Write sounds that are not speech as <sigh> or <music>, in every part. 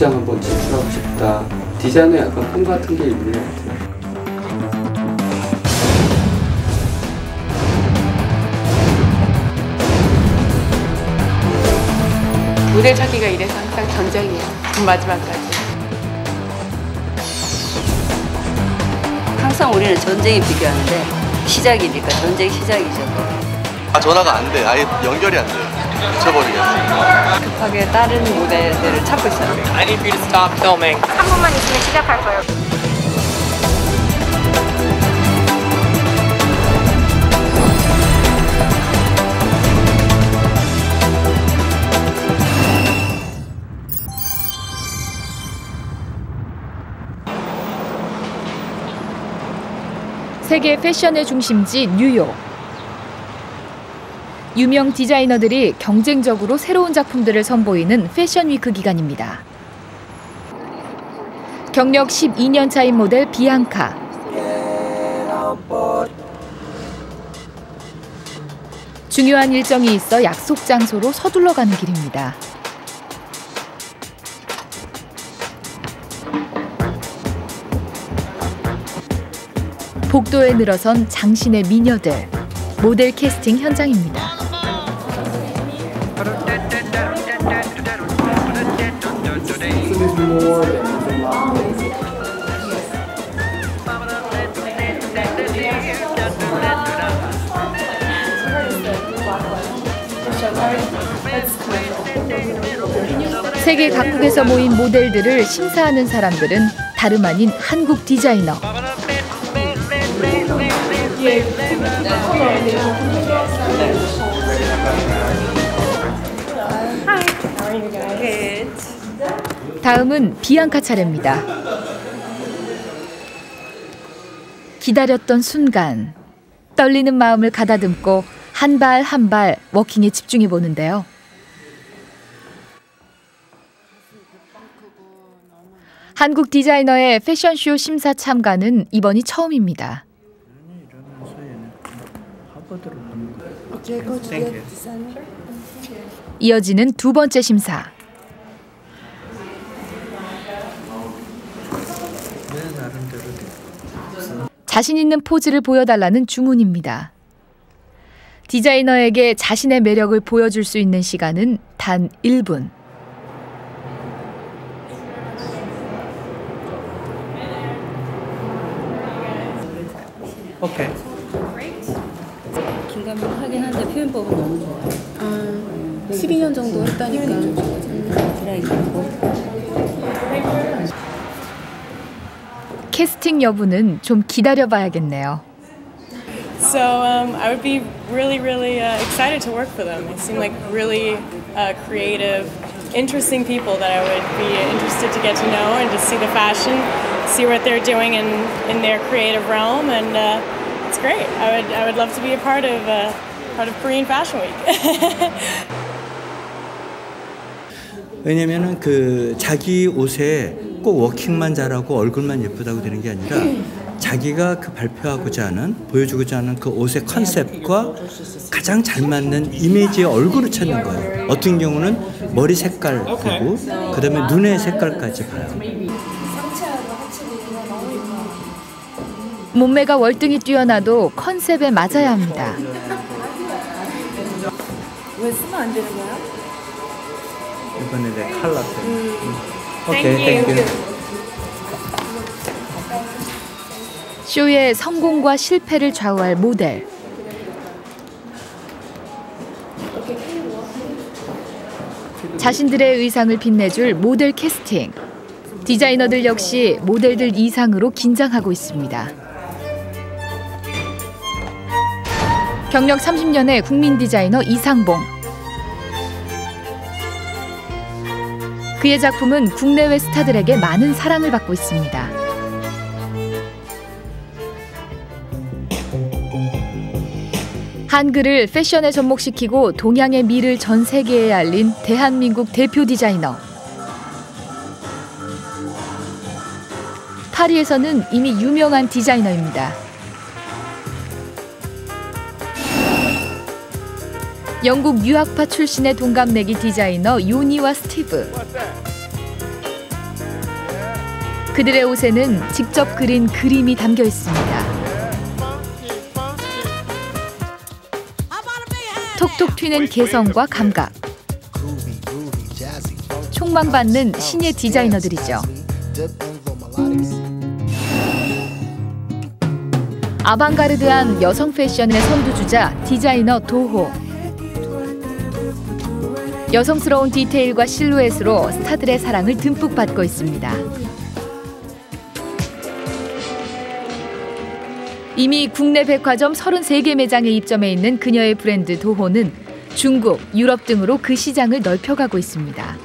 시장 한번 진출하고 싶다. 디자인에 약간 꿈 같은 게 있는 것 같아요. 모델 찾기가 이래서 항상 전쟁이에요. 마지막까지. 항상 우리는 전쟁이 비교하는데 시작이니까 전쟁 시작이죠. 아 전화가 안 돼. 아예 연결이 안 돼. 미쳐버리겠어. 급하게 다른 모델들을 찾고 있어요. I need you to stop filming. 3분만 있으면 시작할 거예요. 세계 패션의 중심지 뉴욕. 유명 디자이너들이 경쟁적으로 새로운 작품들을 선보이는 패션 위크 기간입니다. 경력 12년 차인 모델 비앙카. 중요한 일정이 있어 약속 장소로 서둘러 가는 길입니다. 복도에 늘어선 장신의 미녀들. 모델 캐스팅 현장입니다. 세계 각국에서 모인 모델들을 심사하는 사람들은 다름 아닌 한국 디자이너. 다음은 비앙카 차례입니다. 기다렸던 순간 떨리는 마음을 가다듬고 한 발 한 발 워킹에 집중해 보는데요. 한국 디자이너의 패션쇼 심사 참가는 이번이 처음입니다. 이어지는 두 번째 심사. 자신 있는 포즈를 보여달라는 주문입니다. 디자이너에게 자신의 매력을 보여줄 수 있는 시간은 단 1분. Okay. 긴가민하긴 한데 표현법은 너무 좋아요. 아, 12년 정도 했다니까. 캐스팅 여부는 좀 기다려봐야겠네요. So um, I would be really, really uh, excited to work for them. They seem like really uh, creative, interesting people that I would be interested to get to know and to see the fashion, see what they're doing in, in their creative realm, and uh, it's great. I would, I would love to be a part of uh, part of Korean Fashion Week. <laughs> 왜냐면은 그 자기 옷에 꼭 워킹만 잘하고 얼굴만 예쁘다고 되는 게 아니라 자기가 그 발표하고자 하는 보여주고자 하는 그 옷의 컨셉과 가장 잘 맞는 이미지의 얼굴을 찾는 거예요. 어떤 경우는 머리 색깔 보고 그다음에 눈의 색깔까지 봐요. 몸매가 월등히 뛰어나도 컨셉에 맞아야 합니다. 왜 쓰면 안 되는 거야? 이번에 내 칼라 때문에. Thank you. 쇼의 성공과 실패를 좌우할 모델. 자신들의 의상을 빛내줄 모델 캐스팅. 디자이너들 역시 모델들 이상으로 긴장하고 있습니다. 경력 30년의 국민 디자이너 이상봉. 그의 작품은 국내외 스타들에게 많은 사랑을 받고 있습니다. 한글을 패션에 접목시키고 동양의 미를 전 세계에 알린 대한민국 대표 디자이너. 파리에서는 이미 유명한 디자이너입니다. 영국 유학파 출신의 동갑내기 디자이너 요니와 스티브. 그들의 옷에는 직접 그린 그림이 담겨 있습니다. 톡톡 튀는 개성과 감각. 촉망받는 신예 디자이너들이죠. 아방가르드한 여성 패션의 선두주자 디자이너 도호. 여성스러운 디테일과 실루엣으로 스타들의 사랑을 듬뿍 받고 있습니다. 이미 국내 백화점 33개 매장에 입점해 있는 그녀의 브랜드 도호는 중국, 유럽 등으로 그 시장을 넓혀가고 있습니다.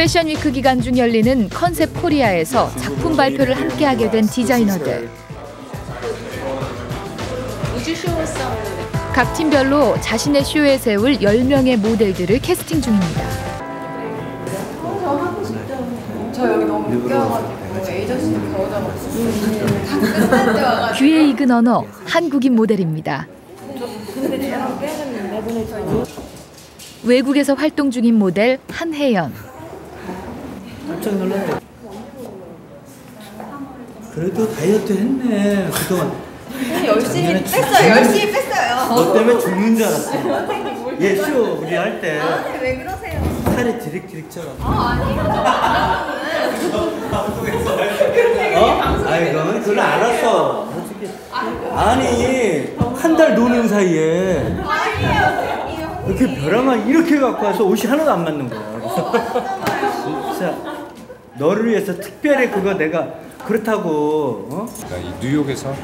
패션 위크 기간 중 열리는 컨셉 코리아에서 작품 발표를 함께 하게 된 디자이너들. 각 팀별로 자신의 쇼에 세울 10명의 모델들을 캐스팅 중입니다. 귀에 익은 언어, 한국인 모델입니다. 외국에서 활동 중인 모델 한혜연. 깜짝 놀랐네. 그래도 다이어트 했네 그동안. 열심히 뺐어요. 열심히 뺐어요. 너 때문에 죽는 줄 알았어. 예쇼 우리 할 때. 왜 그러세요? 살이 디릭디릭 쪄. 어? 아니 그건 그걸 알았어. 솔직히. 아니 한 달 노는 사이에 이렇게 벼랑을 이렇게 갖고 와서 옷이 하나도 안 맞는 거야. 그래서 진짜 너를 위해서 특별히 그거 내가 그렇다고 어? 그러니까 이 뉴욕에서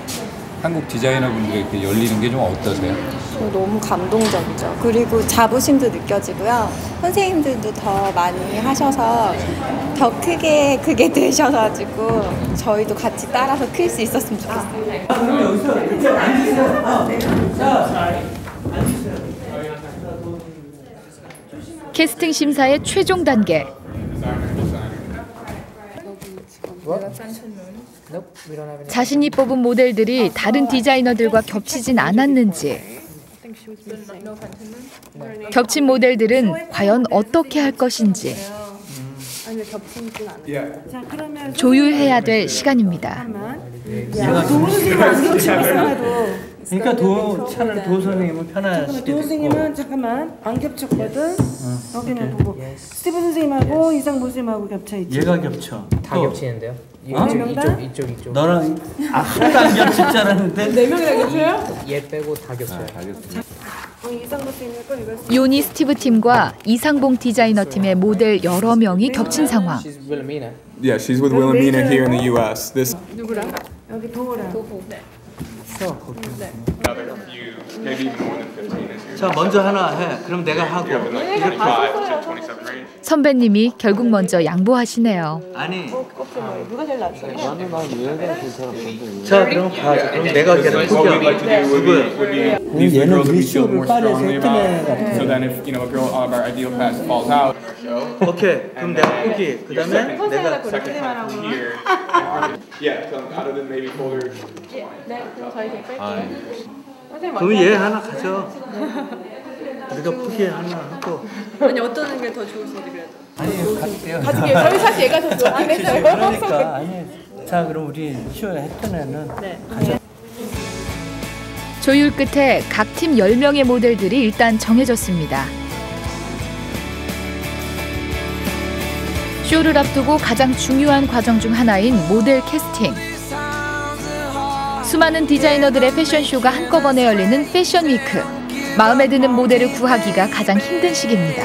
한국 디자이너분들이 이렇게 열리는 게 좀 어떠세요? 너무 감동적이죠. 그리고 자부심도 느껴지고요. 선생님들도 더 많이 하셔서 더 크게 크게 <laughs> 되셔가지고 저희도 같이 따라서 클 수 있었으면 좋겠어요. 그럼 여기서 이렇게 앉으세요. 어. 자, 캐스팅 심사의 최종 단계. 자신이 뽑은 모델들이 다른 디자이너들과 겹치진 않았는지. 겹친 모델들은 과연 어떻게 할 것인지. 조율해야 될 시간입니다. 그러니까 도 차라리 도 선생님은 편하시게 도 선생님은 잠깐만 안 겹쳤거든. 여기만 보고 스티브 선생님하고 이상보 선생님하고 겹쳐 있지. 얘가 겹쳐. 다 또 겹치는데요? 어? 이쪽, 이쪽, 이쪽, 이쪽. 너랑 아, 하나도 안 겹칠 줄 알았는데. 네 명이나 겹쳐요? 얘 빼고 다 겹쳐요. 어, 이상보 선생님하고 이거 요니 스티브 팀과 이상봉 디자이너 팀의 모델 여러 명이 겹친 상황. Yeah, she's with Wilhelmina here in the U.S. This 여기 도우랑. Another few, maybe even more than 15. 자 먼저 하나 해. 그럼 내가 하고. Like 35 to 27 range. 선배님이 결국 먼저 양보하시네요. 아니. 누가 제일 낫어요? 자 그럼 봐. 그럼 내가 these are the 얘는 파리에서 strongly 했던 애 about. 같아. So then if you know a girl out of our ideal class falls out, 오케이. 그럼 내가 포기. 그다음에 내가. Yeah, so out of the maybe folder. 그럼 얘 하나 가져. <laughs> 우리가 포기 하나 하고. 아니 어떤 게 더 좋으신지 그래도. 아니 갈게요. 가지게 저희 사실 얘가 더 좋긴 했어요. 그러니까 아니. 자 그럼 우리 쇼 했던 애는 가자. 조율 끝에 각 팀 10명의 모델들이 일단 정해졌습니다. 쇼를 앞두고 가장 중요한 과정 중 하나인 모델 캐스팅. 수많은 디자이너들의 패션쇼가 한꺼번에 열리는 패션 위크. 마음에 드는 모델을 구하기가 가장 힘든 시기입니다.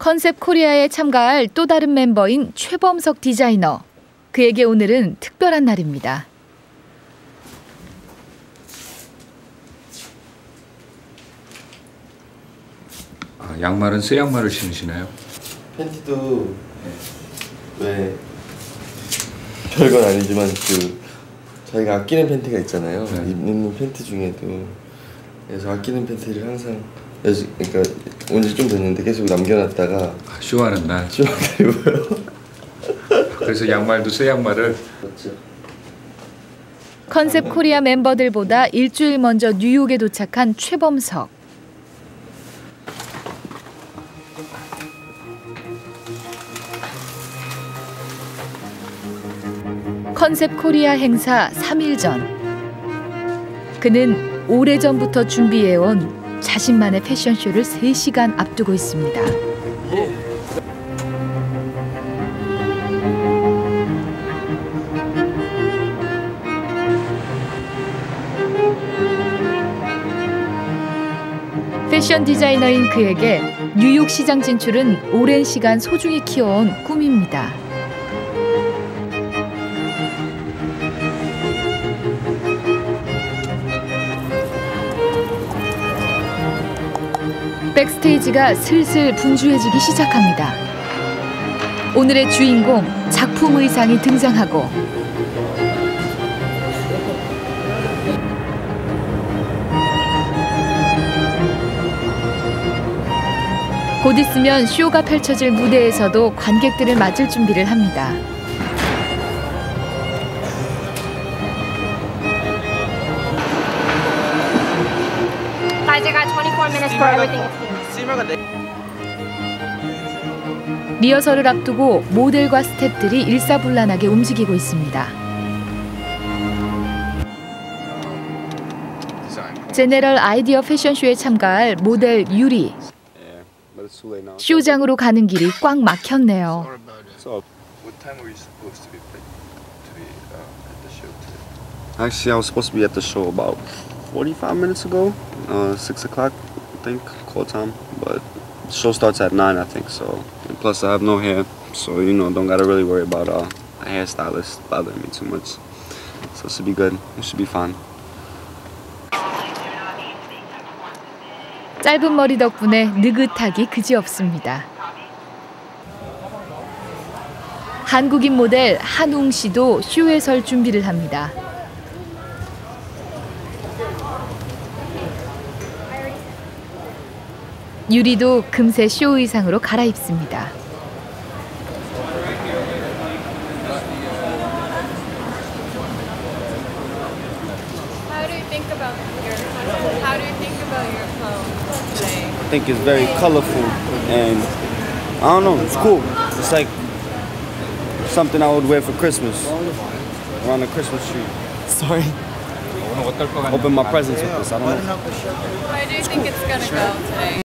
컨셉 코리아에 참가할 또 다른 멤버인 최범석 디자이너. 그에게 오늘은 특별한 날입니다. 아, 양말은 새 양말을 신으시나요? 팬티도 왜 별건 아니지만 그 저희가 아끼는 팬티가 있잖아요. 입는 팬티 중에도 그래서 아끼는 팬티를 항상 여지, 그러니까 온지 좀 됐는데 계속 남겨놨다가 쇼하는 날. 쇼하게 입어요. <laughs> 그래서 양말도 새 양말을 맞죠. 컨셉 코리아 멤버들보다 일주일 먼저 뉴욕에 도착한 최범석. 컨셉 코리아 행사 3일 전. 그는 오래전부터 준비해온 자신만의 패션쇼를 3시간 앞두고 있습니다. 패션 디자이너인 그에게 뉴욕 시장 진출은 오랜 시간 소중히 키워온 꿈입니다. 백스테이지가 슬슬 분주해지기 시작합니다. 오늘의 주인공 작품 의상이 등장하고 곧 있으면 쇼가 펼쳐질 무대에서도 관객들을 맞을 준비를 합니다. 24 minutes for everything. 리허설을 앞두고 모델과 스태프들이 일사불란하게 움직이고 있습니다. 제네럴 아이디어 패션쇼에 참가할 모델 유리. 쇼장으로 가는 길이 꽉 막혔네요. So, what time were you supposed to be, to be uh, at the show today? Actually, I was supposed to be at the show about 45 minutes ago, uh, 6 o'clock, I think, call time. But show starts at 9, I think, so. And plus, I have no hair, so, you know, don't gotta really worry about uh, a hairstylist bothering me too much. So, it should be good. It should be fine. 짧은 머리 덕분에 느긋하기 그지없습니다. 한국인 모델 한웅 씨도 쇼에 설 준비를 합니다. 유리도 금세 쇼 의상으로 갈아입습니다. How do you think about your How do you think about your clothes today? I think it's very colorful and I don't know, it's cool. It's like something I would wear for Christmas around the Christmas tree. Sorry. Open my presents with this. I don't know. Why do you think it's gonna go today?